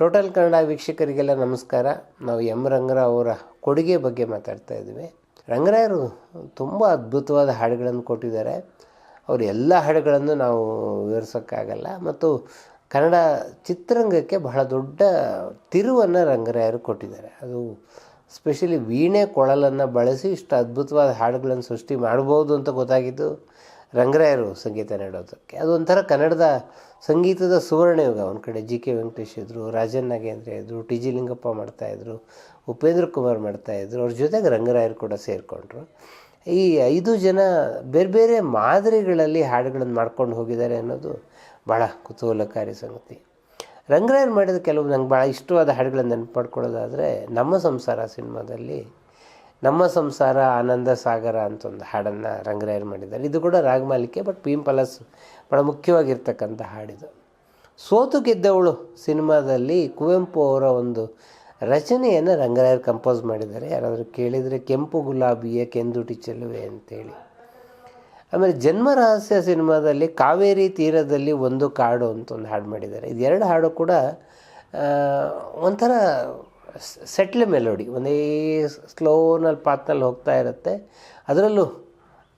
Total Kannada ವೀಕ್ಷಕರಿಗೆಲ್ಲ ನಮಸ್ಕಾರ. ನಾವು M Ranga Rao ಅವರ ಕೊಡುಗೆ ಬಗ್ಗೆ ಮಾತಾಡ್ತಾ ಇದ್ದೀವಿ. ರಂಗರಾಯರು ತುಂಬ ಅದ್ಭುತವಾದ ಹಾಡುಗಳನ್ನು ಕೊಟ್ಟಿದ್ದಾರೆ. ಅವರು ಎಲ್ಲ ಹಾಡುಗಳನ್ನು ನಾವು ವಿವರಿಸೋಕ್ಕಾಗಲ್ಲ. ಮತ್ತು ಕನ್ನಡ ಚಿತ್ರರಂಗಕ್ಕೆ ಬಹಳ ದೊಡ್ಡ ತಿರುವನ್ನು ರಂಗರಾಯರು ಕೊಟ್ಟಿದ್ದಾರೆ. ಅದು ಸ್ಪೆಷಲಿ ವೀಣೆ ಕೊಳಲನ್ನು ಬಳಸಿ ಇಷ್ಟು ಅದ್ಭುತವಾದ ಹಾಡುಗಳನ್ನು ಸೃಷ್ಟಿ ಮಾಡ್ಬೋದು ಅಂತ ಗೊತ್ತಾಗಿದ್ದು ರಂಗರಾಯರು ಸಂಗೀತ ನೀಡೋದಕ್ಕೆ ಅದೊಂಥರ ಕನ್ನಡದ ಸಂಗೀತದ ಸುವರ್ಣಯುಗ. ಒಂದು ಕಡೆ ಜಿ ಕೆ ವೆಂಕಟೇಶ್ ಇದ್ದರು ರಾಜನ್ ನಾಗೇಂದ್ರ ಇದ್ದರು ಟಿ ಜಿ ಲಿಂಗಪ್ಪ ಮಾಡ್ತಾಯಿದ್ರು ಉಪೇಂದ್ರ ಕುಮಾರ್ ಮಾಡ್ತಾಯಿದ್ರು ಅವ್ರ ಜೊತೆಗೆ ರಂಗರಾಯರು ಕೂಡ ಸೇರಿಕೊಂಡ್ರು. ಈ ಐದು ಜನ ಬೇರೆ ಬೇರೆ ಮಾದರಿಗಳಲ್ಲಿ ಹಾಡುಗಳನ್ನು ಮಾಡ್ಕೊಂಡು ಹೋಗಿದ್ದಾರೆ ಅನ್ನೋದು ಭಾಳ ಕುತೂಹಲಕಾರಿ ಸಂಗತಿ. ರಂಗರಾಯರು ಮಾಡಿದ ಕೆಲವು ನಂಗೆ ಭಾಳ ಇಷ್ಟವಾದ ಹಾಡುಗಳನ್ನು ನೆನಪು ಮಾಡ್ಕೊಳ್ಳೋದಾದರೆ ನಮ್ಮ ಸಂಸಾರ ಸಿನಿಮಾದಲ್ಲಿ ನಮ್ಮ ಸಂಸಾರ ಆನಂದ ಸಾಗರ ಅಂತ ಒಂದು ಹಾಡನ್ನು ರಂಗರಾಯರು ಮಾಡಿದ್ದಾರೆ. ಇದು ಕೂಡ ರಾಗಮಾಲಿಕೆ ಬಟ್ ಎಂ ಪಲಸ್ ಭಾಳ ಮುಖ್ಯವಾಗಿರ್ತಕ್ಕಂಥ ಹಾಡಿದು. ಸೋತು ಗೆದ್ದವಳು ಸಿನಿಮಾದಲ್ಲಿ ಕುವೆಂಪು ಅವರ ಒಂದು ರಚನೆಯನ್ನು ರಂಗರಾಯರು ಕಂಪೋಸ್ ಮಾಡಿದ್ದಾರೆ. ಯಾರಾದರೂ ಕೇಳಿದರೆ ಕೆಂಪು ಗುಲಾಬಿಯ ಕೆಂದುಟಿ ಚೆಲುವೆ ಅಂತೇಳಿ. ಆಮೇಲೆ ಜನ್ಮ ರಹಸ್ಯ ಸಿನಿಮಾದಲ್ಲಿ ಕಾವೇರಿ ತೀರದಲ್ಲಿ ಒಂದು ಕಾಡು ಅಂತ ಒಂದು ಹಾಡು ಮಾಡಿದ್ದಾರೆ. ಇದೆರಡು ಹಾಡು ಕೂಡ ಒಂಥರ ಸೆಟ್ಲ್ ಮೆಲೋಡಿ ಒಂದೇ ಸ್ಲೋನಲ್ಲಿ ಪಾತ್ನಲ್ಲಿ ಹೋಗ್ತಾ ಇರುತ್ತೆ. ಅದರಲ್ಲೂ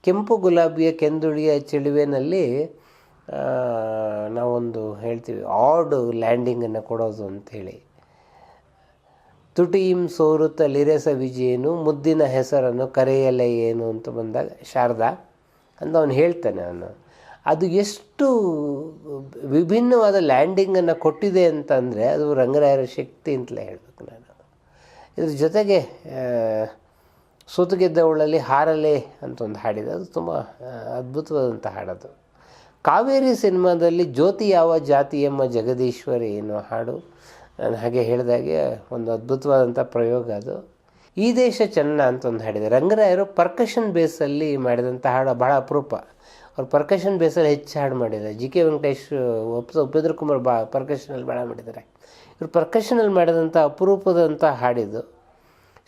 ಕೆಂಪು ಗುಲಾಬಿಯ ಕೆಂದುಳಿಯ ಚೆಲುವೆನಲ್ಲಿ ಆ, ನಾವೊಂದು ಹೇಳ್ತೀವಿ ಆಡ್ ಲ್ಯಾಂಡಿಂಗನ್ನು ಕೊಡೋದು ಅಂಥೇಳಿ ತುಟಿಯಿಂ ಸೋರುತ್ತ ಲಿರೆಸ ವಿಜಯನು ಮುದ್ದಿನ ಹೆಸರನ್ನು ಕರೆಯಲೇ ಏನು ಅಂತ ಬಂದಾಗ ಶಾರದಾ ಅಂತ ಅವನು ಹೇಳ್ತಾನೆ ಅವನು. ಅದು ಎಷ್ಟು ವಿಭಿನ್ನವಾದ ಲ್ಯಾಂಡಿಂಗನ್ನು ಕೊಟ್ಟಿದೆ ಅಂತಂದರೆ ಅದು ರಂಗರಾಯರ ಶಕ್ತಿ ಅಂತಲೇ ಹೇಳಬೇಕು. ನಾನು ಇದ್ರ ಜೊತೆಗೆ ಸೂತುಗೆದ್ದವಳಲ್ಲಿ ಹಾರಲೆ ಅಂತ ಒಂದು ಹಾಡಿದೆ. ಅದು ತುಂಬ ಅದ್ಭುತವಾದಂಥ ಹಾಡದು. ಕಾವೇರಿ ಸಿನಿಮಾದಲ್ಲಿ ಜ್ಯೋತಿ ಯಾವ ಜಾತಿ ಎಂಬ ಜಗದೀಶ್ವರಿ ಎನ್ನುವ ಹಾಡು, ನಾನು ಹಾಗೆ ಹೇಳಿದಾಗೆ ಒಂದು ಅದ್ಭುತವಾದಂಥ ಪ್ರಯೋಗ ಅದು. ಈ ದೇಶ ಚೆನ್ನ ಅಂತ ಒಂದು ಹಾಡಿದೆ. ರಂಗರಾಯರು ಪರ್ಕಷನ್ ಬೇಸಲ್ಲಿ ಮಾಡಿದಂಥ ಹಾಡು ಬಹಳ ಅಪರೂಪ. ಅವ್ರು ಪರ್ಕಷನ್ ಬೇಸಲ್ಲಿ ಹೆಚ್ಚು ಹಾಡು ಮಾಡಿದ್ದಾರೆ. ಜಿ ಕೆ ವೆಂಕಟೇಶ್ ಉಪ ಉಪೇಂದ್ರ ಕುಮಾರ್ ಬಾ ಪರ್ಕಷನಲ್ಲಿ ಭಾಳ ಮಾಡಿದ್ದಾರೆ. ಇವರು ಪರ್ಕಷನಲ್ಲಿ ಮಾಡಿದಂಥ ಅಪರೂಪದಂಥ ಹಾಡಿದು.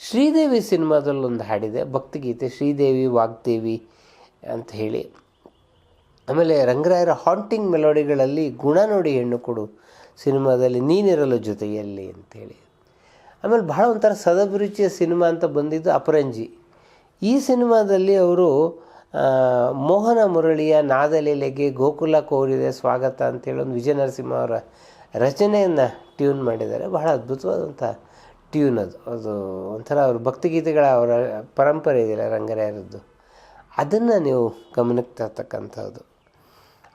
ಶ್ರೀದೇವಿ ಸಿನಿಮಾದಲ್ಲಿ ಒಂದು ಹಾಡಿದೆ, ಭಕ್ತಿಗೀತೆ, ಶ್ರೀದೇವಿ, ವಾಗ್ದೇವಿ ಅಂತ ಹೇಳಿ. ಆಮೇಲೆ ರಂಗರಾಯರ ಹಾಂಟಿಂಗ್ ಮೆಲೋಡಿಗಳಲ್ಲಿ ಗುಣ ನೋಡಿ ಹೆಣ್ಣು ಕೊಡು ಸಿನಿಮಾದಲ್ಲಿ ನೀನಿರಲು ಜೊತೆಯಲ್ಲಿ ಅಂತೇಳಿ ಆಮೇಲೆ ಬಹಳ ಒಂಥರ ಸದಭಿರುಚಿಯ ಸಿನಿಮಾ ಅಂತ ಬಂದಿದ್ದು ಅಪರಂಜಿ. ಈ ಸಿನಿಮಾದಲ್ಲಿ ಅವರು ಮೋಹನ ಮುರಳಿಯ ನಾದಲೆಲೆಗೆ ಗೋಕುಲ ಕೋರಿದೆ ಸ್ವಾಗತ ಅಂತೇಳಿ ಒಂದು ವಿಜಯ ನರಸಿಂಹ ಅವರ ರಚನೆಯನ್ನು ಟ್ಯೂನ್ ಮಾಡಿದ್ದಾರೆ. ಬಹಳ ಅದ್ಭುತವಾದಂಥ ಟ್ಯೂನ್ ಅದು. ಅದು ಒಂಥರ ಅವ್ರ ಭಕ್ತಿಗೀತೆಗಳ ಅವರ ಪರಂಪರೆ ಇದೆಯಲ್ಲ ರಂಗರಾಯರದ್ದು. ಅದನ್ನು ನೀವು ಗಮನಕ್ಕೆ ತರ್ತಕ್ಕಂಥದ್ದು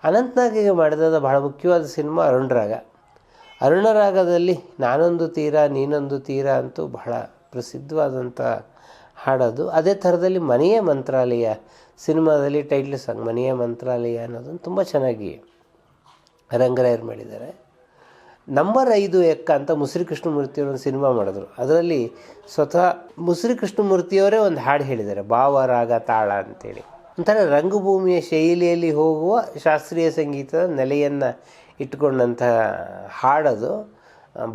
ಅನಂತನಾಗಿಗೆ ಮಾಡಿದ ಬಹಳ ಮುಖ್ಯವಾದ ಸಿನಿಮಾ ಅರುಣರಾಗ ಅರುಣರಾಗದಲ್ಲಿ ನಾನೊಂದು ತೀರ, ನೀನೊಂದು ತೀರ ಅಂತೂ ಬಹಳ ಪ್ರಸಿದ್ಧವಾದಂಥ ಹಾಡೋದು. ಅದೇ ಥರದಲ್ಲಿ ಮನೆಯ ಮಂತ್ರಾಲಯ ಸಿನಿಮಾದಲ್ಲಿ ಟೈಟ್ಲ್ ಸಾಂಗ್ ಮನೆಯ ಮಂತ್ರಾಲಯ ಅನ್ನೋದನ್ನು ತುಂಬ ಚೆನ್ನಾಗಿ ರಂಗರಾಯರು ಮಾಡಿದ್ದಾರೆ. ನಂಬರ್ ಐದು ಎಕ್ಕ ಅಂತ ಮುಸ್ರಿ ಕೃಷ್ಣಮೂರ್ತಿಯವರು ಒಂದು ಸಿನಿಮಾ ಮಾಡಿದ್ರು. ಅದರಲ್ಲಿ ಸ್ವತಃ ಮುಸ್ರಿ ಕೃಷ್ಣಮೂರ್ತಿಯವರೇ ಒಂದು ಹಾಡು ಹೇಳಿದ್ದಾರೆ, ಭಾವ, ರಾಗ, ತಾಳ ಅಂತೇಳಿ. ಒಂಥರ ರಂಗಭೂಮಿಯ ಶೈಲಿಯಲ್ಲಿ ಹೋಗುವ ಶಾಸ್ತ್ರೀಯ ಸಂಗೀತದ ನೆಲೆಯನ್ನು ಇಟ್ಕೊಂಡಂಥ ಹಾಡದು.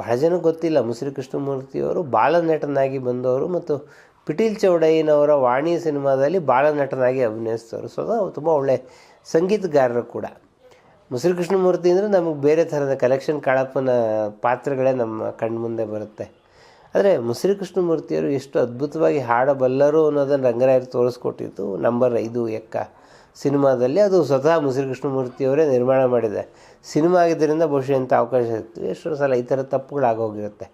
ಬಹಳ ಜನ ಗೊತ್ತಿಲ್ಲ, ಮುಸ್ರಿ ಕೃಷ್ಣಮೂರ್ತಿಯವರು ಬಾಲನಟನಾಗಿ ಬಂದವರು ಮತ್ತು ಪಿಟೀಲ್ ಚೌಡಯ್ಯನವರ ವಾಣಿ ಸಿನಿಮಾದಲ್ಲಿ ಬಾಲನಟನಾಗಿ ಅಭಿನಯಿಸಿದವರು. ಸ್ವತಃ ತುಂಬ ಒಳ್ಳೆಯ ಸಂಗೀತಗಾರರು ಕೂಡ. ಮುಸ್ರಿ ಕೃಷ್ಣಮೂರ್ತಿ ಅಂದರೆ ನಮಗೆ ಬೇರೆ ಥರದ ಕಲೆಕ್ಷನ್ ಕಾಳಪ್ಪನ ಪಾತ್ರಗಳೇ ನಮ್ಮ ಕಣ್ಮುಂದೆ ಬರುತ್ತೆ. ಆದರೆ ಮುಸ್ರಿ ಕೃಷ್ಣಮೂರ್ತಿಯವರು ಎಷ್ಟು ಅದ್ಭುತವಾಗಿ ಹಾಡಬಲ್ಲರು ಅನ್ನೋದನ್ನು ರಂಗರಾಯರು ತೋರಿಸ್ಕೊಟ್ಟಿತ್ತು ನಂಬರ್ ಐದು ಎಕ್ಕ ಸಿನಿಮಾದಲ್ಲಿ. ಅದು ಸ್ವತಃ ಮುಸ್ರಿ ಕೃಷ್ಣಮೂರ್ತಿಯವರೇ ನಿರ್ಮಾಣ ಮಾಡಿದೆ. ಸಿನಿಮಾ ಆಗಿದ್ದರಿಂದ ಬಹುಶಃ ಅಂತ ಅವಕಾಶ ಇತ್ತು. ಎಷ್ಟೋ ಸಲ ಈ ಥರ ತಪ್ಪುಗಳಾಗೋಗಿರುತ್ತೆ.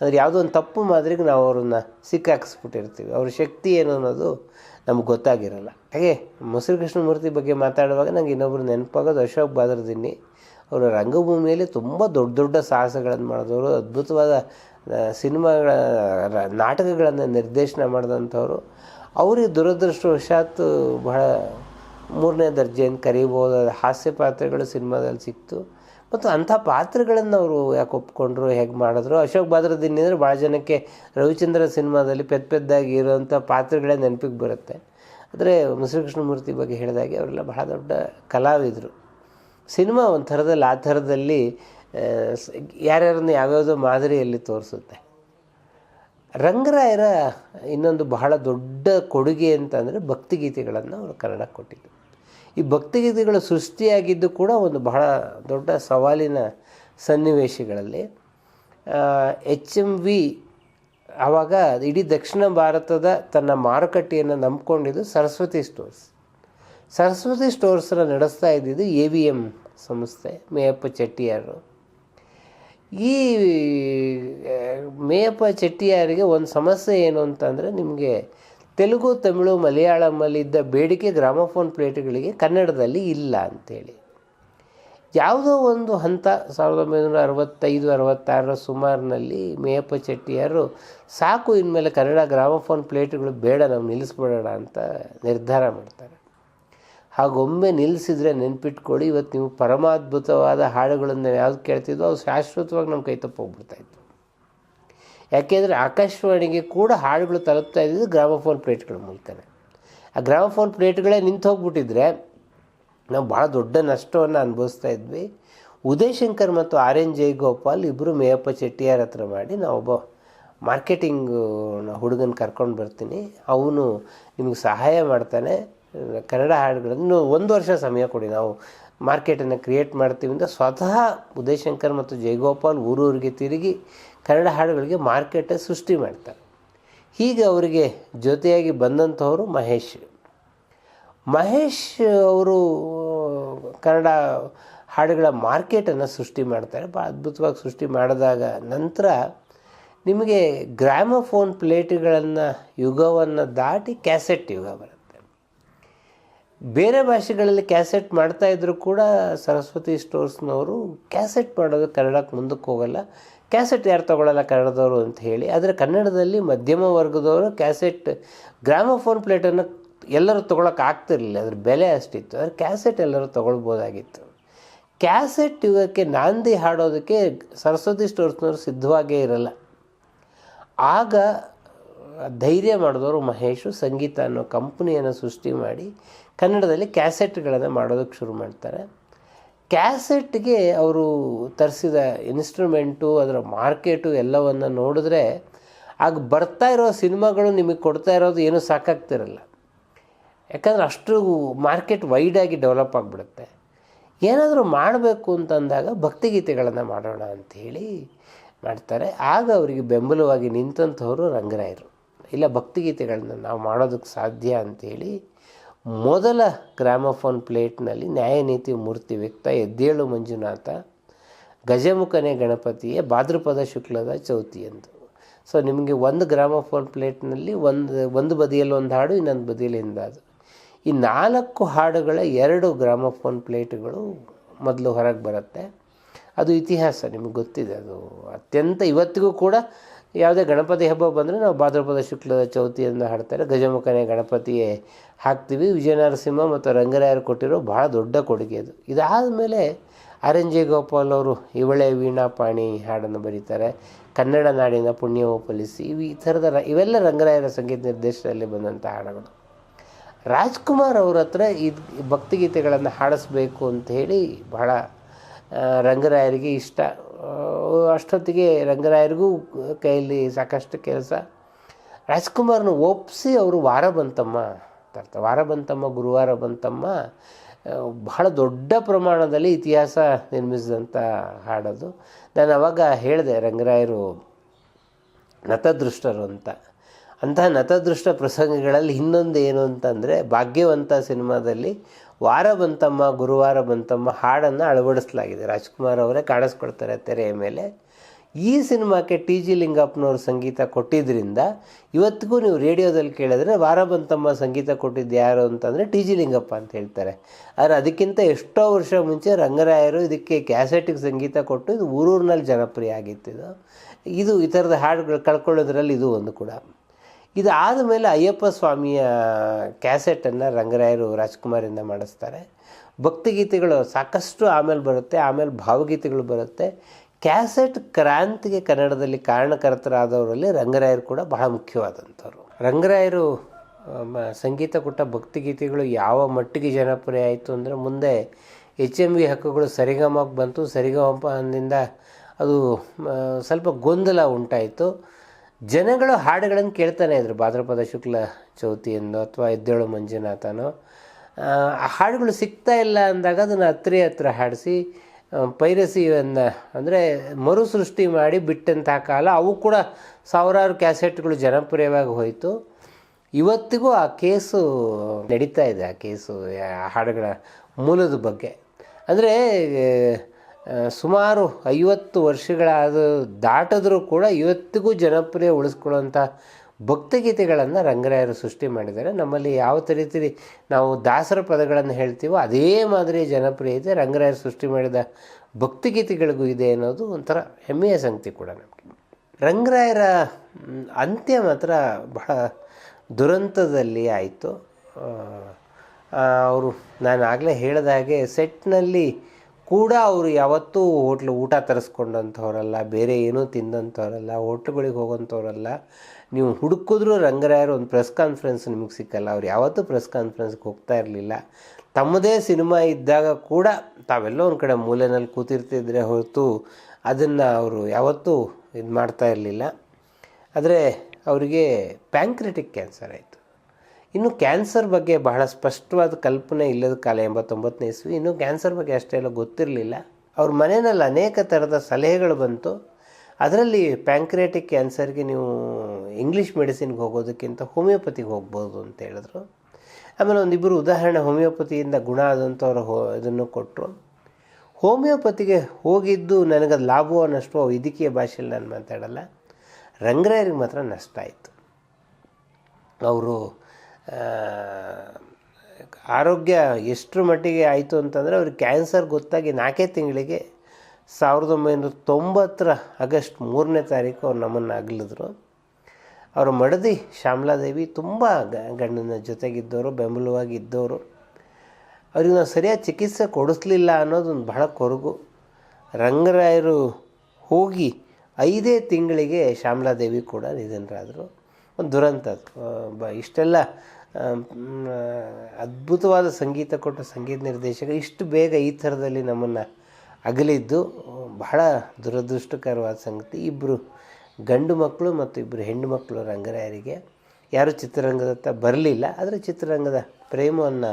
ಆದರೆ ಯಾವುದೋ ಒಂದು ತಪ್ಪು ಮಾದರಿಗೆ ನಾವು ಅವ್ರನ್ನ ಸಿಕ್ಕಾಕ್ಸ್ಬಿಟ್ಟಿರ್ತೀವಿ. ಅವ್ರ ಶಕ್ತಿ ಏನು ಅನ್ನೋದು ನಮ್ಗೆ ಗೊತ್ತಾಗಿರಲ್ಲ. ಹಾಗೆ ಮೊಸರು ಕೃಷ್ಣಮೂರ್ತಿ ಬಗ್ಗೆ ಮಾತಾಡುವಾಗ ನಂಗೆ ಇನ್ನೊಬ್ರು ನೆನಪಾಗೋದು ಅಶೋಕ್ ಬಾದರ್ದಿನ್ನಿ. ಅವರು ರಂಗಭೂಮಿಯಲ್ಲಿ ತುಂಬ ದೊಡ್ಡ ದೊಡ್ಡ ಸಾಹಸಗಳನ್ನು ಮಾಡಿದವರು, ಅದ್ಭುತವಾದ ಸಿನಿಮಾಗಳ ನಾಟಕಗಳನ್ನು ನಿರ್ದೇಶನ ಮಾಡಿದಂಥವ್ರು. ಅವರಿಗೆ ದುರದೃಷ್ಟವಶಾತ್ ಬಹಳ ಮೂರನೇ ದರ್ಜೆಯನ್ನು ಕರೀಬೋದಾದ ಹಾಸ್ಯ ಪಾತ್ರಗಳು ಸಿನಿಮಾದಲ್ಲಿ ಸಿಕ್ತು. ಮತ್ತು ಅಂಥ ಪಾತ್ರಗಳನ್ನು ಅವರು ಯಾಕೆ ಒಪ್ಕೊಂಡ್ರು, ಹೇಗೆ ಮಾಡಿದ್ರು? ಅಶೋಕ್ ಬಾದ್ರದಿನ್ನಿ ಅಂದರೆ ಭಾಳ ಜನಕ್ಕೆ ರವಿಚಂದ್ರ ಸಿನಿಮಾದಲ್ಲಿ ಪೆದ್ ಪೆದ್ದಾಗಿ ಇರೋವಂಥ ಪಾತ್ರಗಳೇ ನೆನಪಿಗೆ ಬರುತ್ತೆ. ಆದರೆ ಕೃಷ್ಣಮೂರ್ತಿ ಬಗ್ಗೆ ಹೇಳಿದಾಗೆ ಅವರೆಲ್ಲ ಬಹಳ ದೊಡ್ಡ ಕಲಾವಿದರು. ಸಿನಿಮಾ ಒಂದು ಥರದಲ್ಲಿ, ಆ ಥರದಲ್ಲಿ ಯಾರ್ಯಾರನ್ನು ಯಾವ್ಯಾವುದೋ ಮಾದರಿಯಲ್ಲಿ ತೋರಿಸುತ್ತೆ. ರಂಗರಾಯರ ಇನ್ನೊಂದು ಬಹಳ ದೊಡ್ಡ ಕೊಡುಗೆ ಅಂತಂದರೆ ಭಕ್ತಿಗೀತೆಗಳನ್ನು ಅವರು ಕನ್ನಡಕ್ಕೆ ಕೊಟ್ಟಿದ್ದು ಈ ಭಕ್ತಿಗೀತೆಗಳು ಸೃಷ್ಟಿಯಾಗಿದ್ದು ಕೂಡ ಒಂದು ಬಹಳ ದೊಡ್ಡ ಸವಾಲಿನ ಸನ್ನಿವೇಶಗಳಲ್ಲಿ ಎಚ್ ಎಂ ವಿ ಆವಾಗ ಇಡೀ ದಕ್ಷಿಣ ಭಾರತದ ತನ್ನ ಮಾರುಕಟ್ಟೆಯನ್ನು ನಂಬಿಕೊಂಡಿದ್ದು ಸರಸ್ವತಿ ಸ್ಟೋರ್ಸ್. ಸರಸ್ವತಿ ಸ್ಟೋರ್ಸನ್ನು ನಡೆಸ್ತಾ ಇದ್ದಿದ್ದು ಎ ವಿ ಎಂ ಸಂಸ್ಥೆ, ಮೇಯಪ್ಪ ಚೆಟ್ಟಿಯಾರು ಈ ಮೇಯಪ್ಪ ಚೆಟ್ಟಿಯಾರಿಗೆ ಒಂದು ಸಮಸ್ಯೆ ಏನು ಅಂತಂದರೆ ನಿಮಗೆ ತೆಲುಗು, ತಮಿಳು ಮಲಯಾಳಮಲ್ಲಿದ್ದ ಬೇಡಿಕೆ ಗ್ರಾಮಫೋನ್ ಪ್ಲೇಟ್ಗಳಿಗೆ ಕನ್ನಡದಲ್ಲಿ ಇಲ್ಲ ಅಂಥೇಳಿ ಯಾವುದೋ ಒಂದು ಹಂತ ಸಾವಿರದ ಒಂಬೈನೂರ ಅರವತ್ತೈದು, ಅರವತ್ತಾರರ ಸುಮಾರಿನಲ್ಲಿ ಮೇಯಪ್ಪ ಚೆಟ್ಟಿಯಾರು ಸಾಕು ಇನ್ಮೇಲೆ ಕನ್ನಡ ಗ್ರಾಮಫೋನ್ ಪ್ಲೇಟ್ಗಳು ಬೇಡ, ನಾವು ನಿಲ್ಲಿಸ್ಬಿಡೋಣ ಅಂತ ನಿರ್ಧಾರ ಮಾಡ್ತಾರೆ. ಹಾಗೊಮ್ಮೆ ನಿಲ್ಲಿಸಿದರೆ ನೆನ್ಪಿಟ್ಕೊಳ್ಳಿ, ಇವತ್ತು ನೀವು ಪರಮಾದ್ಭುತವಾದ ಹಾಡುಗಳನ್ನು ಯಾವ್ದು ಕೇಳ್ತಿದ್ವೋ, ಅವು ಶಾಶ್ವತವಾಗಿ ನಮ್ಮ ಕೈ ತಪ್ಪೋಗ್ಬಿಡ್ತಾಯಿತ್ತು ಯಾಕೆಂದರೆ ಆಕಾಶವಾಣಿಗೆ ಕೂಡ ಹಾಡುಗಳು ತಲುಪ್ತಾ ಇದ್ದಿದ್ದು ಗ್ರಾಮಫೋನ್ ಪ್ಲೇಟ್ಗಳ ಮೂಲಕನೇ. ಆ ಗ್ರಾಮಫೋನ್ ಪ್ಲೇಟ್ಗಳೇ ನಿಂತು ಹೋಗ್ಬಿಟ್ಟಿದ್ರೆ ನಾವು ಭಾಳ ದೊಡ್ಡ ನಷ್ಟವನ್ನು ಅನುಭವಿಸ್ತಾ ಇದ್ವಿ. ಉದಯ್ ಶಂಕರ್ ಮತ್ತು ಆರ್ ಎನ್ ಜಯಗೋಪಾಲ್ ಇಬ್ಬರು ಮೇಯಪ್ಪ ಚೆಟ್ಟಿಯಾರ್ ಹತ್ರ ಮಾಡಿ ನಾವೊಬ್ಬ ಮಾರ್ಕೆಟಿಂಗ್ ಹುಡುಗನ ಕರ್ಕೊಂಡು ಬರ್ತೀನಿ. ಅವನು ನಿಮಗೆ ಸಹಾಯ ಮಾಡ್ತಾನೆ. ಕನ್ನಡ ಹಾಡುಗಳನ್ನು ಒಂದು ವರ್ಷ ಸಮಯ ಕೊಡಿ. ನಾವು ಮಾರ್ಕೆಟನ್ನು ಕ್ರಿಯೇಟ್ ಮಾಡ್ತೀವಿ ಅಂತ ಸ್ವತಃ ಉದಯ್ ಶಂಕರ್ ಮತ್ತು ಜಯಗೋಪಾಲ್ ಊರೂರಿಗೆ ತಿರುಗಿ ಕನ್ನಡ ಹಾಡುಗಳಿಗೆ ಮಾರ್ಕೆಟ್ ಸೃಷ್ಟಿ ಮಾಡ್ತಾರೆ. ಹೀಗೆ ಅವರಿಗೆ ಜೊತೆಯಾಗಿ ಬಂದಂಥವರು ಮಹೇಶ್. ಮಹೇಶ್ ಅವರು, ಕನ್ನಡ ಹಾಡುಗಳ ಮಾರ್ಕೆಟನ್ನು ಸೃಷ್ಟಿ ಮಾಡ್ತಾರೆ. ಭಾಳ ಅದ್ಭುತವಾಗಿ ಸೃಷ್ಟಿ ಮಾಡಿದಾಗ ನಂತರ ನಿಮಗೆ ಗ್ರಾಮಫೋನ್ ಪ್ಲೇಟ್ಗಳನ್ನು ಯುಗವನ್ನು ದಾಟಿ ಕ್ಯಾಸೆಟ್ ಯುಗ ಬರುತ್ತೆ. ಬೇರೆ ಭಾಷೆಗಳಲ್ಲಿ ಕ್ಯಾಸೆಟ್ ಮಾಡ್ತಾ ಇದ್ದರೂ ಕೂಡ ಸರಸ್ವತಿ ಸ್ಟೋರ್ಸ್ನವರು ಕ್ಯಾಸೆಟ್ ಮಾಡೋದು ಕನ್ನಡಕ್ಕೆ ಮುಂದಕ್ಕೆ ಹೋಗಲ್ಲ. ಕ್ಯಾಸೆಟ್ ಯಾರು ತೊಗೊಳ್ಳಲ್ಲ ಕನ್ನಡದವರು ಅಂತ ಹೇಳಿ, ಆದರೆ ಕನ್ನಡದಲ್ಲಿ ಮಧ್ಯಮ ವರ್ಗದವರು ಕ್ಯಾಸೆಟ್, ಗ್ರಾಮಫೋನ್ ಪ್ಲೇಟನ್ನು ಎಲ್ಲರೂ ತೊಗೊಳಕ್ಕೆ ಆಗ್ತಿರಲಿಲ್ಲ, ಅದ್ರ ಬೆಲೆ ಅಷ್ಟಿತ್ತು, ಆದರೆ ಕ್ಯಾಸೆಟ್ ಎಲ್ಲರೂ ತೊಗೊಳ್ಬೋದಾಗಿತ್ತು. ಕ್ಯಾಸೆಟ್ ಯುಗಕ್ಕೆ ನಾಂದಿ ಹಾಡೋದಕ್ಕೆ ಸರಸ್ವತಿ ಸ್ಟೋರ್ಸ್ನವರು ಸಿದ್ಧವಾಗೇ ಇರಲ್ಲ. ಆಗ ಧೈರ್ಯ ಮಾಡಿದವರು ಮಹೇಶು, ಸಂಗೀತ ಅನ್ನೋ ಕಂಪ್ನಿಯನ್ನು ಸೃಷ್ಟಿ ಮಾಡಿ ಕನ್ನಡದಲ್ಲಿ ಕ್ಯಾಸೆಟ್ಗಳನ್ನು ಮಾಡೋದಕ್ಕೆ ಶುರು ಮಾಡ್ತಾರೆ. ಕ್ಯಾಸೆಟ್ಗೆ ಅವರು ತರಿಸಿದ ಇನ್ಸ್ಟ್ರೂಮೆಂಟು, ಅದರ ಮಾರ್ಕೆಟು ಎಲ್ಲವನ್ನು ನೋಡಿದ್ರೆ ಆಗ ಬರ್ತಾ ಇರೋ ಸಿನಿಮಾಗಳು ನಿಮಗೆ ಕೊಡ್ತಾ ಇರೋದು ಏನೂ ಸಾಕಾಗ್ತಿರಲ್ಲ. ಯಾಕಂದ್ರೆ ಅಷ್ಟು ಮಾರ್ಕೆಟ್ ವೈಡಾಗಿ ಡೆವಲಪ್ ಆಗಿಬಿಡುತ್ತೆ. ಏನಾದರೂ ಮಾಡಬೇಕು ಅಂತಂದಾಗ ಭಕ್ತಿಗೀತೆಗಳನ್ನು ಮಾಡೋಣ ಅಂಥೇಳಿ ಮಾಡ್ತಾರೆ. ಆಗ ಅವರಿಗೆ ಬೆಂಬಲವಾಗಿ ನಿಂತಂಥವರು ರಂಗರಾಯರು. ಇಲ್ಲ, ಭಕ್ತಿಗೀತೆಗಳನ್ನ ನಾವು ಮಾಡೋದಕ್ಕೆ ಸಾಧ್ಯ ಅಂಥೇಳಿ ಮೊದಲ ಗ್ರಾಮಫೋನ್ ಪ್ಲೇಟ್ನಲ್ಲಿ ನ್ಯಾಯನೀತಿ ಮೂರ್ತಿ ವ್ಯಕ್ತ ಎದ್ದೇಳು ಮಂಜುನಾಥ, ಗಜಮುಖನೇ ಗಣಪತಿಯೇ ಭಾದ್ರಪದ ಶುಕ್ಲದ ಚೌತಿ ಎಂದು. ಸೊ ನಿಮಗೆ ಒಂದು ಗ್ರಾಮಫೋನ್ ಪ್ಲೇಟ್ನಲ್ಲಿ ಒಂದು ಒಂದು ಬದಿಯಲ್ಲಿ ಒಂದು ಹಾಡು, ಇನ್ನೊಂದು ಬದಿಯಲ್ಲಿ ಅದು. ಈ ನಾಲ್ಕು ಹಾಡುಗಳ ಎರಡು ಗ್ರಾಮಫೋನ್ ಪ್ಲೇಟ್ಗಳು ಮೊದಲು ಹೊರಗೆ ಬರುತ್ತೆ. ಅದು ಇತಿಹಾಸ, ನಿಮಗೆ ಗೊತ್ತಿದೆ ಅದು. ಅತ್ಯಂತ ಇವತ್ತಿಗೂ ಕೂಡ ಯಾವುದೇ ಗಣಪತಿ ಹಬ್ಬ ಬಂದರೆ ನಾವು ಭಾದ್ರಪದ ಶುಕ್ಲದ ಚೌತಿಯನ್ನು ಹಾಡ್ತಾರೆ. ಗಜಮುಖನೇ ಗಣಪತಿಯೇ ಹಾಕ್ತೀವಿ. ವಿಜಯನರಸಿಂಹ ಮತ್ತು ರಂಗರಾಯರು ಕೊಟ್ಟಿರೋ ಭಾಳ ದೊಡ್ಡ ಕೊಡುಗೆ ಅದು. ಇದಾದ ಮೇಲೆ ಆರ್ ಜೆ ಗೋಪಾಲ್ ಅವರು ಇವಳೆ ವೀಣಾಪಾಣಿ ಹಾಡನ್ನು ಬರೀತಾರೆ. ಕನ್ನಡ ನಾಡಿನ ಪುಣ್ಯವೋ ಫಲಿಸಿ ಇವು ಈ ಥರದ ಇವೆಲ್ಲ ರಂಗರಾಯರ ಸಂಗೀತ ನಿರ್ದೇಶನದಲ್ಲಿ ಬಂದಂಥ ಹಾಡುಗಳು. ರಾಜ್ಕುಮಾರ್ ಅವ್ರ ಹತ್ರ ಇದು ಭಕ್ತಿಗೀತೆಗಳನ್ನು ಹಾಡಿಸ್ಬೇಕು ಅಂತ ಹೇಳಿ ಬಹಳ ರಂಗರಾಯರಿಗೆ ಇಷ್ಟ. ಅಷ್ಟೊತ್ತಿಗೆ ರಂಗರಾಯರಿಗೂ ಕೈಯಲ್ಲಿ ಸಾಕಷ್ಟು ಕೆಲಸ. ರಾಜ್ಕುಮಾರ್ನ ಒಪ್ಪಿಸಿ ಅವರು ವಾರ ಬಂತಮ್ಮ. ತರ್ತಾರೆ ವಾರ ಬಂತಮ್ಮ, ಗುರುವಾರ ಬಂತಮ್ಮ. ಬಹಳ ದೊಡ್ಡ ಪ್ರಮಾಣದಲ್ಲಿ ಇತಿಹಾಸ ನಿರ್ಮಿಸಿದಂಥ ಹಾಡೋದು. ನಾನು ಅವಾಗ ಹೇಳಿದೆ ರಂಗರಾಯರು ನತದೃಷ್ಟರು ಅಂತ. ಅಂತಹ ನತದೃಷ್ಟ ಪ್ರಸಂಗಗಳಲ್ಲಿ ಇನ್ನೊಂದು ಏನು ಅಂತಂದರೆ ಭಾಗ್ಯವಂತ ಸಿನಿಮಾದಲ್ಲಿ ವಾರ ಬಂತಮ್ಮ, ಗುರುವಾರ ಬಂತಮ್ಮ ಹಾಡನ್ನು ಅಳವಡಿಸಲಾಗಿದೆ. ರಾಜ್ಕುಮಾರ್ ಅವರೇ ಕಾಣಿಸ್ಕೊಳ್ತಾರೆ ತೆರೆಯ ಮೇಲೆ. ಈ ಸಿನಿಮಾಕ್ಕೆ ಟಿ ಜಿ ಲಿಂಗಪ್ಪನವರು ಸಂಗೀತ ಕೊಟ್ಟಿದ್ದರಿಂದ ಇವತ್ತಿಗೂ ನೀವು ರೇಡಿಯೋದಲ್ಲಿ ಕೇಳಿದ್ರೆ ವಾರ ಬಂತಮ್ಮ ಸಂಗೀತ ಕೊಟ್ಟಿದ್ದು ಯಾರು ಅಂತಂದರೆ ಟಿ ಜಿ ಲಿಂಗಪ್ಪ ಅಂತ ಹೇಳ್ತಾರೆ. ಆದರೆ ಅದಕ್ಕಿಂತ ಎಷ್ಟೋ ವರ್ಷ ಮುಂಚೆ ರಂಗರಾಯರು ಇದಕ್ಕೆ ಕ್ಯಾಸೆಟಿಗೆ ಸಂಗೀತ ಕೊಟ್ಟು ಇದು ಊರೂರಿನಲ್ಲಿ ಜನಪ್ರಿಯ ಆಗಿತ್ತು ಇದು. ಇದು ಈ ಥರದ ಹಾಡುಗಳು ಕಳ್ಕೊಳ್ಳೋದ್ರಲ್ಲಿ ಇದು ಒಂದು ಕೂಡ. ಇದಾದ ಮೇಲೆ ಅಯ್ಯಪ್ಪ ಸ್ವಾಮಿಯ ಕ್ಯಾಸೆಟನ್ನು ರಂಗರಾಯರು ರಾಜ್ಕುಮಾರಿಂದ ಮಾಡಿಸ್ತಾರೆ. ಭಕ್ತಿಗೀತೆಗಳು ಸಾಕಷ್ಟು ಆಮೇಲೆ ಬರುತ್ತೆ, ಆಮೇಲೆ ಭಾವಗೀತೆಗಳು ಬರುತ್ತೆ. ಕ್ಯಾಸೆಟ್ ಕ್ರಾಂತಿಗೆ ಕನ್ನಡದಲ್ಲಿ ಕಾರಣಕರ್ತರಾದವರಲ್ಲಿ ರಂಗರಾಯರು ಕೂಡ ಬಹಳ ಮುಖ್ಯವಾದಂಥವ್ರು. ರಂಗರಾಯರು ಸಂಗೀತ ಕೊಟ್ಟ ಭಕ್ತಿಗೀತೆಗಳು ಯಾವ ಮಟ್ಟಿಗೆ ಜನಪ್ರಿಯ ಆಯಿತು ಅಂದರೆ ಮುಂದೆ ಎಚ್ ಎಂ ವಿ ಹಕ್ಕುಗಳು ಸರಿಗಮಕ್ಕೆ ಬಂತು. ಸರಿಗಮಪದಿಂದ ಅದು ಸ್ವಲ್ಪ ಗೊಂದಲ ಉಂಟಾಯಿತು. ಜನಗಳು ಹಾಡುಗಳನ್ನು ಕೇಳ್ತಾನೆ ಇದ್ರು. ಭಾದ್ರಪದ ಶುಕ್ಲ ಚೌತಿಯಂದು ಅಥವಾ ಎದ್ದೇಳು ಮಂಜುನಾಥನೋ. ಆ, ಹಾಡುಗಳು ಸಿಗ್ತಾ ಇಲ್ಲ ಅಂದಾಗ ಅದನ್ನು ಹತ್ತಿರ ಹತ್ರ ಹಾಡಿಸಿ ಪೈರಸಿಯನ್ನು ಅಂದರೆ ಮರುಸೃಷ್ಟಿ ಮಾಡಿ ಬಿಟ್ಟಂತಹ ಕಾಲ ಅವು ಕೂಡ ಸಾವಿರಾರು ಕ್ಯಾಸೆಟ್ಗಳು ಜನಪ್ರಿಯವಾಗಿ ಹೋಯಿತು. ಇವತ್ತಿಗೂ ಆ ಕೇಸು ನಡೀತಾ ಇದೆ, ಆ ಕೇಸು, ಆ ಹಾಡುಗಳ ಮೂಲದ ಬಗ್ಗೆ. ಅಂದರೆ ಸುಮಾರು ಐವತ್ತು ವರ್ಷಗಳಾದ ದಾಟಿದ್ರೂ ಕೂಡ ಇವತ್ತಿಗೂ ಜನಪ್ರಿಯ ಉಳಿಸ್ಕೊಳ್ಳುವಂಥ ಭಕ್ತಿಗೀತೆಗಳನ್ನು ರಂಗರಾಯರು ಸೃಷ್ಟಿ ಮಾಡಿದ್ದಾರೆ. ನಮ್ಮಲ್ಲಿ ಯಾವ ರೀತಿ ನಾವು ದಾಸರ ಪದಗಳನ್ನು ಹೇಳ್ತೀವೋ ಅದೇ ಮಾದರಿಯ ಜನಪ್ರಿಯತೆ ರಂಗರಾಯರು ಸೃಷ್ಟಿ ಮಾಡಿದ ಭಕ್ತಿಗೀತೆಗಳಿಗೂ ಇದೆ ಅನ್ನೋದು ಒಂಥರ ಹೆಮ್ಮೆಯ ಸಂಗತಿ ಕೂಡ ನಮಗೆ. ರಂಗರಾಯರ ಅಂತ್ಯ ಮಾತ್ರ ಬಹಳ ದುರಂತದಲ್ಲಿ ಆಯಿತು. ಅವರು ನಾನು ಆಗಲೇ ಹೇಳಿದ ಹಾಗೆ ಸೆಟ್ನಲ್ಲಿ ಕೂಡ ಅವರು ಯಾವತ್ತೂ ಹೋಟ್ಲು ಊಟ ತರಿಸ್ಕೊಂಡಂಥವ್ರಲ್ಲ, ಬೇರೆ ಏನೂ ತಿಂದಂಥವ್ರಲ್ಲ, ಹೋಟ್ಲುಗಳಿಗೆ ಹೋಗೋಂಥವ್ರಲ್ಲ, ನೀವು ಹುಡುಕಿದ್ರು ರಂಗರಾಯರು ಒಂದು ಪ್ರೆಸ್ ಕಾನ್ಫರೆನ್ಸ್ ನಿಮಗೆ ಸಿಕ್ಕಲ್ಲ, ಅವ್ರು ಯಾವತ್ತೂ ಪ್ರೆಸ್ ಕಾನ್ಫರೆನ್ಸ್ಗೆ ಹೋಗ್ತಾ ಇರಲಿಲ್ಲ. ತಮ್ಮದೇ ಸಿನಿಮಾ ಇದ್ದಾಗ ಕೂಡ ತಾವೆಲ್ಲೋ ಒಂದು ಕಡೆ ಮೂಲೆಯಲ್ಲಿ ಕೂತಿರ್ತಿದ್ರೆ ಹೊರತು ಅದನ್ನು ಅವರು ಯಾವತ್ತೂ ಇದು ಮಾಡ್ತಾ ಇರಲಿಲ್ಲ. ಆದರೆ ಅವರಿಗೆ ಪ್ಯಾಂಕ್ರೆಟಿಕ್ ಕ್ಯಾನ್ಸರ್ ಆಯಿತು. ಇನ್ನು ಕ್ಯಾನ್ಸರ್ ಬಗ್ಗೆ ಬಹಳ ಸ್ಪಷ್ಟವಾದ ಕಲ್ಪನೆ ಇಲ್ಲದ ಕಾಲ, ಎಂಬತ್ತೊಂಬತ್ತನೇ ಇಸ್ವಿ. ಇನ್ನು ಕ್ಯಾನ್ಸರ್ ಬಗ್ಗೆ ಅಷ್ಟೆಲ್ಲ ಗೊತ್ತಿರಲಿಲ್ಲ. ಅವ್ರ ಮನೆಯಲ್ಲಿ ಅನೇಕ ಥರದ ಸಲಹೆಗಳು ಬಂತು. ಅದರಲ್ಲಿ ಪ್ಯಾಂಕ್ರಿಯಾಟಿಕ್ ಕ್ಯಾನ್ಸರ್ಗೆ ನೀವು ಇಂಗ್ಲೀಷ್ ಮೆಡಿಸಿನ್ಗೆ ಹೋಗೋದಕ್ಕಿಂತ ಹೋಮಿಯೋಪತಿಗೆ ಹೋಗ್ಬೋದು ಅಂತ ಹೇಳಿದ್ರು. ಆಮೇಲೆ ಒಂದಿಬ್ಬರು ಉದಾಹರಣೆ, ಹೋಮಿಯೋಪತಿಯಿಂದ ಗುಣ ಆದಂಥವ್ರು ಹೋ, ಇದನ್ನು ಕೊಟ್ಟರು ಹೋಮಿಯೋಪತಿಗೆ ಹೋಗಿದ್ದು ನನಗೆ ಲಾಭ ಅನ್ನಷ್ಟು ವೈದ್ಯಕೀಯ ಭಾಷೆಯಲ್ಲಿ ನಾನು ಮಾತಾಡಲ್ಲ. ರಂಗರಾಯರಿಗೆ ಮಾತ್ರ ನಷ್ಟ ಆಯಿತು. ಅವರು ಆರೋಗ್ಯ ಎಷ್ಟರ ಮಟ್ಟಿಗೆ ಆಯಿತು ಅಂತಂದರೆ ಅವ್ರಿಗೆ ಕ್ಯಾನ್ಸರ್ ಗೊತ್ತಾಗಿ ನಾಲ್ಕೇ ತಿಂಗಳಿಗೆ ಸಾವಿರದ ಒಂಬೈನೂರ ತೊಂಬತ್ತರ ಆಗಸ್ಟ್ ಮೂರನೇ ತಾರೀಕು ಅವ್ರು ನಮ್ಮನ್ನು ಅಗಲಿದ್ರು. ಅವರ ಮಡದಿ ಶ್ಯಾಮಲಾದೇವಿ ತುಂಬ ಗಂಡನ ಜೊತೆಗಿದ್ದವರು ಬೆಂಬಲವಾಗಿ ಇದ್ದವರು ಅವ್ರಿಗೆ ನಾವು ಸರಿಯಾಗಿ ಚಿಕಿತ್ಸೆ ಕೊಡಿಸ್ಲಿಲ್ಲ ಅನ್ನೋದೊಂದು ಬಹಳ ಕೊರಗು. ರಂಗರಾಯರು ಹೋಗಿ ಐದೇ ತಿಂಗಳಿಗೆ ಶ್ಯಾಮಲಾದೇವಿ ಕೂಡ ನಿಧನರಾದರು. ಒಂದು ದುರಂತ ಬ, ಇಷ್ಟೆಲ್ಲ ಅದ್ಭುತವಾದ ಸಂಗೀತ ಕೊಟ್ಟ ಸಂಗೀತ ನಿರ್ದೇಶಕ ಇಷ್ಟು ಬೇಗ ಈ ಥರದಲ್ಲಿ ನಮ್ಮನ್ನು ಅಗಲಿದ್ದು, ಬಹಳ ದುರದೃಷ್ಟಕರವಾದ ಸಂಗತಿ. ಇಬ್ಬರು ಗಂಡು ಮಕ್ಕಳು ಮತ್ತು ಇಬ್ಬರು ಹೆಣ್ಣು ಮಕ್ಕಳು ರಂಗರಾಯರಿಗೆ. ಯಾರೂ ಚಿತ್ರರಂಗದತ್ತ ಬರಲಿಲ್ಲ, ಆದರೆ ಚಿತ್ರರಂಗದ ಪ್ರೇಮವನ್ನು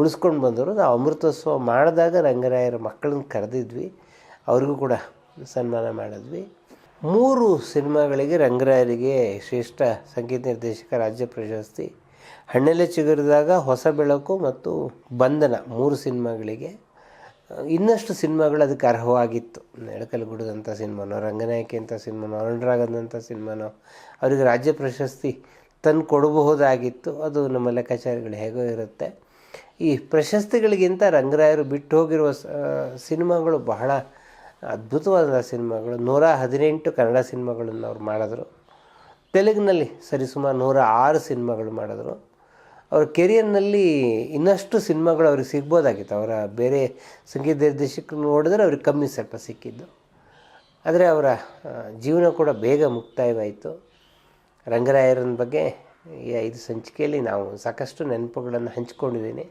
ಉಳಿಸ್ಕೊಂಡು ಬಂದರು ನಾವು ಅಮೃತೋತ್ಸವ ಮಾಡಿದಾಗ ರಂಗರಾಯರ ಮಕ್ಕಳನ್ನ ಕರೆದಿದ್ವಿ. ಅವ್ರಿಗೂ ಕೂಡ ಸನ್ಮಾನ ಮಾಡಿದ್ವಿ. ಮೂರು ಸಿನಿಮಾಗಳಿಗೆ ರಂಗರಾಯರಿಗೆ ಶ್ರೇಷ್ಠ ಸಂಗೀತ ನಿರ್ದೇಶಕ ರಾಜ್ಯ ಪ್ರಶಸ್ತಿ. ಹಣ್ಣೆಲೆ ಚಿಗುರಿದಾಗ ಹೊಸ ಬೆಳಕು ಮತ್ತು ಬಂಧನ ಮೂರು ಸಿನಿಮಾಗಳಿಗೆ. ಇನ್ನಷ್ಟು ಸಿನಿಮಾಗಳು ಅದಕ್ಕೆ ಅರ್ಹವಾಗಿತ್ತು. ಎಳಕಲ್ಗುಡದಂಥ ಸಿನಿಮಾನೋ, ರಂಗನಾಯಕಿ ಅಂತ ಸಿನಿಮಾನೋ ಅರುಣರಾಗದಂಥ ಸಿನಿಮಾನೋ, ಅವರಿಗೆ ರಾಜ್ಯ ಪ್ರಶಸ್ತಿ ತಂದು ಕೊಡಬಹುದಾಗಿತ್ತು. ಅದು ನಮ್ಮ ಲೆಕ್ಕಾಚಾರಗಳು ಹೇಗೋ ಇರುತ್ತೆ. ಈ ಪ್ರಶಸ್ತಿಗಳಿಗಿಂತ ರಂಗರಾಯರು ಬಿಟ್ಟು ಹೋಗಿರುವ ಸಿನಿಮಾಗಳು ಬಹಳ ಅದ್ಭುತವಾದ ಸಿನಿಮಾಗಳು. ನೂರ ಹದಿನೆಂಟು ಕನ್ನಡ ಸಿನಿಮಾಗಳನ್ನು ಅವ್ರು ಮಾಡಿದ್ರು. ತೆಲುಗಿನಲ್ಲಿ ಸರಿಸುಮಾರು ನೂರ ಆರು ಸಿನಿಮಾಗಳು ಮಾಡಿದ್ರು. ಅವ್ರ ಕೆರಿಯರ್ನಲ್ಲಿ ಇನ್ನಷ್ಟು ಸಿನಿಮಾಗಳು ಅವ್ರಿಗೆ ಸಿಗ್ಬೋದಾಗಿತ್ತು. ಅವರ ಬೇರೆ ಸಂಗೀತ ನಿರ್ದೇಶಕರು ನೋಡಿದ್ರೆ ಅವ್ರಿಗೆ ಕಮ್ಮಿ ಸ್ವಲ್ಪ ಸಿಕ್ಕಿದ್ದು. ಆದರೆ ಅವರ ಜೀವನ ಕೂಡ ಬೇಗ ಮುಕ್ತಾಯವಾಯಿತು. ರಂಗರಾಯರನ ಬಗ್ಗೆ ಈ ಐದು ಸಂಚಿಕೆಯಲ್ಲಿ ನಾವು ಸಾಕಷ್ಟು ನೆನಪುಗಳನ್ನು ಹಂಚ್ಕೊಂಡಿದ್ದೀನಿ.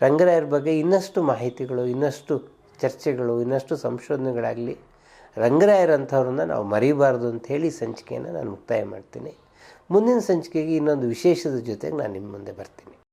ರಂಗರಾಯರ ಬಗ್ಗೆ ಇನ್ನಷ್ಟು ಮಾಹಿತಿಗಳು, ಇನ್ನಷ್ಟು ಚರ್ಚೆಗಳು, ಇನ್ನಷ್ಟು ಸಂಶೋಧನೆಗಳಾಗಲಿ ರಂಗರಾಯರಂಥವ್ರನ್ನ ನಾವು ಮರೀಬಾರ್ದು ಅಂತ ಹೇಳಿ ಸಂಚಿಕೆಯನ್ನು ನಾನು ಮುಕ್ತಾಯ ಮಾಡ್ತೀನಿ. ಮುಂದಿನ ಸಂಚಿಕೆಗೆ ಇನ್ನೊಂದು ವಿಶೇಷದ ಜೊತೆಗೆ ನಾನು ನಿಮ್ಮ ಮುಂದೆ ಬರ್ತೀನಿ.